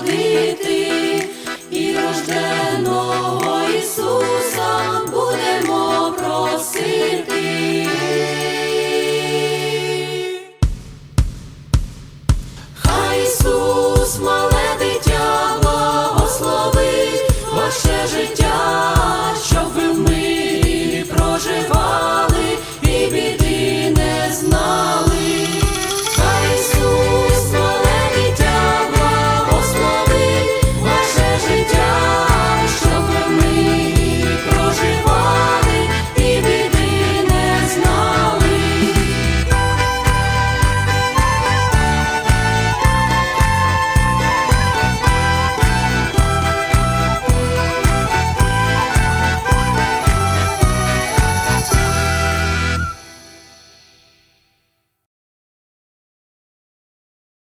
ходити і рождати.